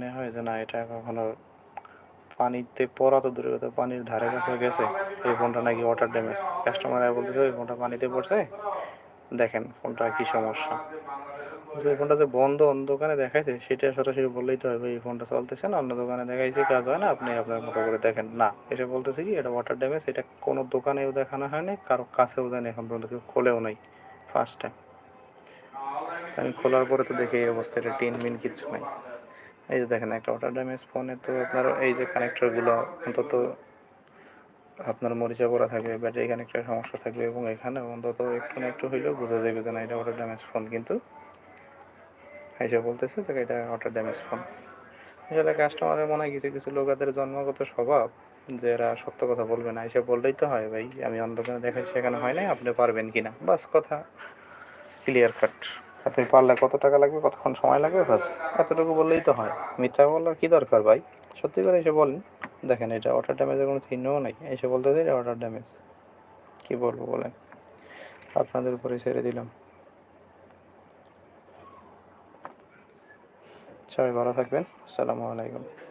মনে হয় যে না, এটা কখনো পানিতে পড়া তো দূরে পানির ধারে কাছে গেছে। এই ফোনটা নাকি ওয়াটার ড্যামেজ কাস্টমার বলতেছে এই ফোনটা পানিতে পড়ছে? দেখেন ফোনটা কি সমস্যা। যে ফোনটা যে বন্ধ অন্য দোকানে দেখাইছে, সেটা সরাসরি বললেই তো হবে, এই ফোনটা চলতেছে না, অন্য দোকানে দেখাইছে, কাজ হয় না, আপনি আপনার মতো করে দেখেন। না, এটা বলতেছে কি, এটা ওয়াটার ড্যামেজ এটা কোনো দোকানেও দেখানো হয়নি, কারও কাছেও জানি এখন পর্যন্ত, কেউ খোলেও নাই ফার্স্ট টাইম আমি খোলার পরে তো দেখি এই অবস্থা এটা টিন মিন কিচ্ছু নাই। এই যে দেখেন, একটা ওয়াটার ড্যামেজ ফোনে তো আপনার এই যে কানেক্টরগুলো অন্তত আপনার মরিচা পড়া থাকবে ব্যাটারি কানেক্টরের সমস্যা থাকবে এবং এখানে অন্তত একটু না একটু হইলেও বোঝা যাবে যে না, এটা ওয়াটার ড্যামেজ ফোন কিন্তু এসে বলতেছে যে এটা ওয়াটার ড্যামেজ ফোন আসলে কাস্টমারের মনে হয় কিছু কিছু লোকাদের জন্মগত স্বভাব যে এরা সত্য কথা বলবে না এসে বললেই তো হয় ভাই। আমি অন্ধকারে দেখাই সেখানে হয় নাই, আপনি পারবেন কি না বাস কথা ক্লিয়ার কাট আপনি পারলে কত টাকা লাগবে, কতক্ষণ সময় লাগবে, ব্যাস। এতটুকু বললেই তো হয়। মিথ্যা বলার কী দরকার ভাই? সত্যি করে এসে বলেন। দেখেন, এটা ওয়াটার ড্যামেজের কোনো চিহ্নও নাই। এসে বলতে এটা ওয়াটার ড্যামেজ কী বলব বলেন? আপনাদের উপরে ছেড়ে দিলাম। সবাই ভালো থাকবেন। আসসালামু আলাইকুম।